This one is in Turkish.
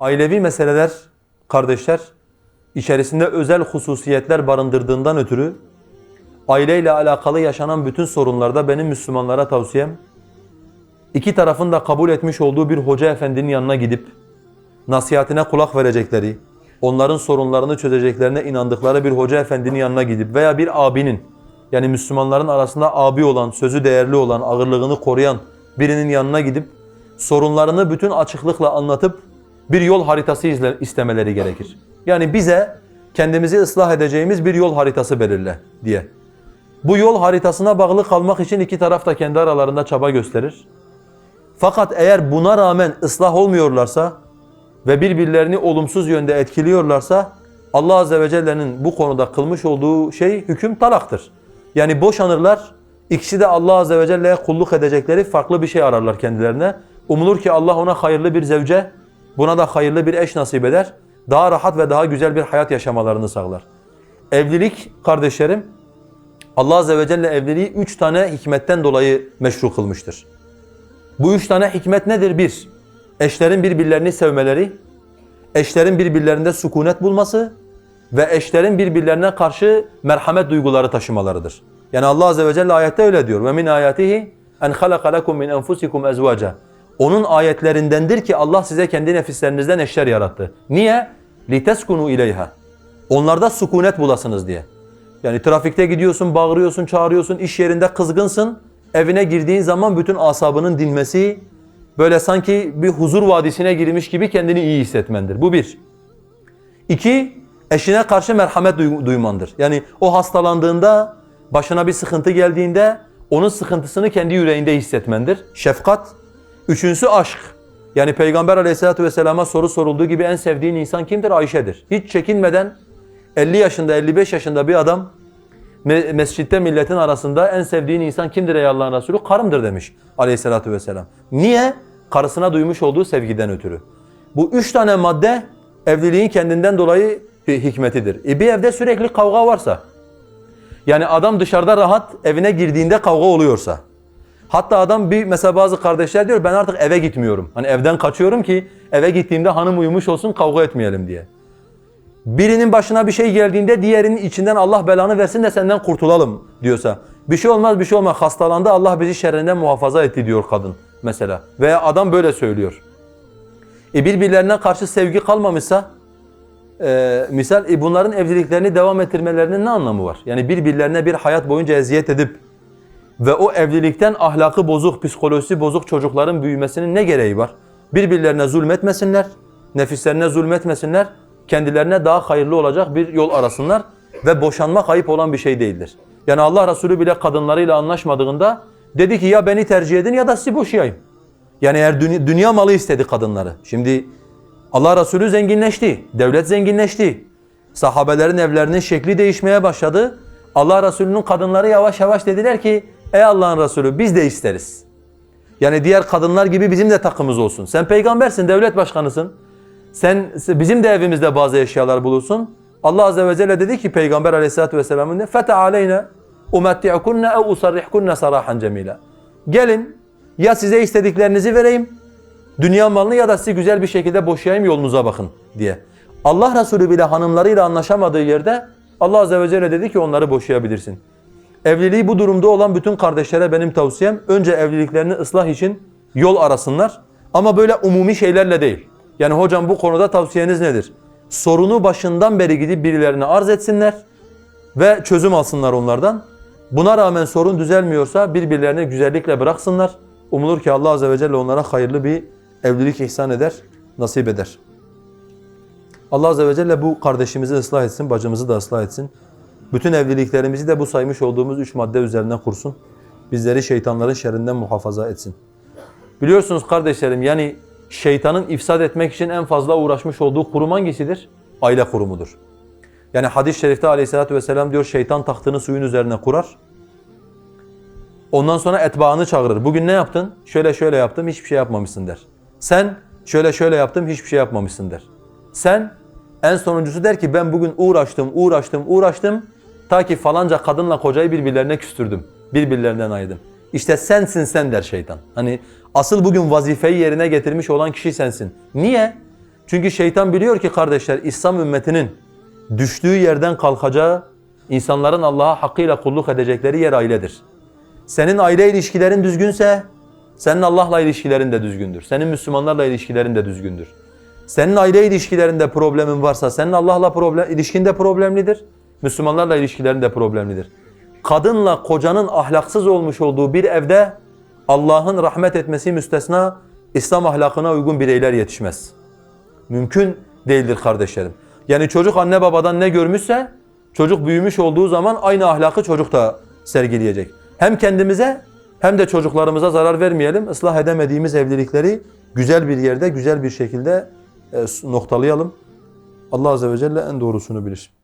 Ailevi meseleler kardeşler içerisinde özel hususiyetler barındırdığından ötürü aileyle alakalı yaşanan bütün sorunlarda benim Müslümanlara tavsiyem iki tarafın da kabul etmiş olduğu bir hoca efendinin yanına gidip nasihatine kulak verecekleri, onların sorunlarını çözeceklerine inandıkları bir hoca efendinin yanına gidip veya bir abinin yani Müslümanların arasında abi olan, sözü değerli olan, ağırlığını koruyan birinin yanına gidip sorunlarını bütün açıklıkla anlatıp bir yol haritası istemeleri gerekir. Yani bize kendimizi ıslah edeceğimiz bir yol haritası belirle diye. Bu yol haritasına bağlı kalmak için iki taraf da kendi aralarında çaba gösterir. Fakat eğer buna rağmen ıslah olmuyorlarsa ve birbirlerini olumsuz yönde etkiliyorlarsa Allah Azze ve Celle'nin bu konuda kılmış olduğu şey hüküm talaktır. Yani boşanırlar, ikisi de Allah Azze ve Celle'ye kulluk edecekleri farklı bir şey ararlar kendilerine. Umulur ki Allah ona hayırlı bir zevce, buna da hayırlı bir eş nasip eder. Daha rahat ve daha güzel bir hayat yaşamalarını sağlar. Evlilik kardeşlerim, Allah Azze ve Celle evliliği üç tane hikmetten dolayı meşru kılmıştır. Bu üç tane hikmet nedir? Bir, eşlerin birbirlerini sevmeleri, eşlerin birbirlerinde sükunet bulması ve eşlerin birbirlerine karşı merhamet duyguları taşımalarıdır. Yani Allah Azze ve Celle ayette öyle diyor. Min ayatihi en halaka lekum min enfusikum ezvaca. Onun ayetlerindendir ki Allah size kendi nefislerinizden eşler yarattı. Niye? Liteskunu ileyha. Onlarda sükunet bulasınız diye. Yani trafikte gidiyorsun, bağırıyorsun, çağırıyorsun, iş yerinde kızgınsın. Evine girdiğin zaman bütün asabının dinmesi, böyle sanki bir huzur vadisine girmiş gibi kendini iyi hissetmendir. Bu bir. İki, eşine karşı merhamet duy- duymandır. Yani o hastalandığında, başına bir sıkıntı geldiğinde onun sıkıntısını kendi yüreğinde hissetmendir. Şefkat. Üçüncüsü aşk. Yani Peygamber aleyhissalatu vesselama soru sorulduğu gibi en sevdiğin insan kimdir? Ayşe'dir. Hiç çekinmeden 50 yaşında, 55 yaşında bir adam me- mescitte milletin arasında en sevdiğin insan kimdir ey Allah'ın Resulü? Karımdır demiş aleyhissalatu vesselam. Niye? Karısına duymuş olduğu sevgiden ötürü. Bu üç tane madde evliliğin kendinden dolayı hi- hikmetidir. E bir evde sürekli kavga varsa, yani adam dışarıda rahat evine girdiğinde kavga oluyorsa, hatta adam bir mesela bazı kardeşler diyor ben artık eve gitmiyorum. Hani evden kaçıyorum ki eve gittiğimde hanım uyumuş olsun kavga etmeyelim diye. Birinin başına bir şey geldiğinde diğerinin içinden Allah belanı versin de senden kurtulalım diyorsa. Bir şey olmaz bir şey olmaz hastalandı Allah bizi şerrinden muhafaza etti diyor kadın mesela. Veya adam böyle söylüyor. E birbirlerine karşı sevgi kalmamışsa e, misal e bunların evliliklerini devam ettirmelerinin ne anlamı var? Yani birbirlerine bir hayat boyunca eziyet edip ve o evlilikten ahlakı bozuk, psikolojisi bozuk çocukların büyümesinin ne gereği var? Birbirlerine zulmetmesinler, nefislerine zulmetmesinler, kendilerine daha hayırlı olacak bir yol arasınlar ve boşanmak ayıp olan bir şey değildir. Yani Allah Resulü bile kadınlarıyla anlaşmadığında dedi ki ya beni tercih edin ya da sizi boşayayım. Yani eğer dünya, dünya malı istedi kadınları. Şimdi Allah Resulü zenginleşti, devlet zenginleşti. Sahabelerin evlerinin şekli değişmeye başladı. Allah Resulü'nün kadınları yavaş yavaş dediler ki Ey Allah'ın Resulü biz de isteriz. Yani diğer kadınlar gibi bizim de takımız olsun. Sen peygambersin, devlet başkanısın. Sen bizim de evimizde bazı eşyalar bulursun. Allah azze ve celle dedi ki peygamber aleyhissalatu vesselam'ın fete aleyna umatti'ukunna ev usarrihkunna sarahan cemila. Gelin ya size istediklerinizi vereyim. Dünya malını ya da sizi güzel bir şekilde boşayayım yolunuza bakın diye. Allah Resulü bile hanımlarıyla anlaşamadığı yerde Allah azze ve celle dedi ki onları boşayabilirsin. Evliliği bu durumda olan bütün kardeşlere benim tavsiyem önce evliliklerini ıslah için yol arasınlar ama böyle umumi şeylerle değil. Yani hocam bu konuda tavsiyeniz nedir? Sorunu başından beri gidip birilerine arz etsinler ve çözüm alsınlar onlardan. Buna rağmen sorun düzelmiyorsa birbirlerine güzellikle bıraksınlar. Umulur ki Allah azze ve celle onlara hayırlı bir evlilik ihsan eder, nasip eder. Allah azze ve celle bu kardeşimizi ıslah etsin, bacımızı da ıslah etsin. Bütün evliliklerimizi de bu saymış olduğumuz üç madde üzerine kursun. Bizleri şeytanların şerrinden muhafaza etsin. Biliyorsunuz kardeşlerim yani şeytanın ifsad etmek için en fazla uğraşmış olduğu kurum hangisidir? Aile kurumudur. Yani hadis-i şerifte aleyhissalatü vesselam diyor şeytan tahtını suyun üzerine kurar. Ondan sonra etbaını çağırır. Bugün ne yaptın? Şöyle şöyle yaptım hiçbir şey yapmamışsın der. Sen şöyle şöyle yaptım hiçbir şey yapmamışsın der. Sen en sonuncusu der ki ben bugün uğraştım, uğraştım, uğraştım. Ta ki falanca kadınla kocayı birbirlerine küstürdüm. Birbirlerinden ayırdım. İşte sensin sen der şeytan. Hani asıl bugün vazifeyi yerine getirmiş olan kişi sensin. Niye? Çünkü şeytan biliyor ki kardeşler İslam ümmetinin düştüğü yerden kalkacağı, insanların Allah'a hakkıyla kulluk edecekleri yer ailedir. Senin aile ilişkilerin düzgünse senin Allah'la ilişkilerin de düzgündür. Senin Müslümanlarla ilişkilerin de düzgündür. Senin aile ilişkilerinde problemin varsa senin Allah'la problem, ilişkin de problemlidir. Müslümanlarla ilişkilerin de problemlidir. Kadınla kocanın ahlaksız olmuş olduğu bir evde Allah'ın rahmet etmesi müstesna İslam ahlakına uygun bireyler yetişmez. Mümkün değildir kardeşlerim. Yani çocuk anne babadan ne görmüşse çocuk büyümüş olduğu zaman aynı ahlakı çocuk da sergileyecek. Hem kendimize hem de çocuklarımıza zarar vermeyelim. Islah edemediğimiz evlilikleri güzel bir yerde, güzel bir şekilde e, noktalayalım. Allah Azze ve Celle en doğrusunu bilir.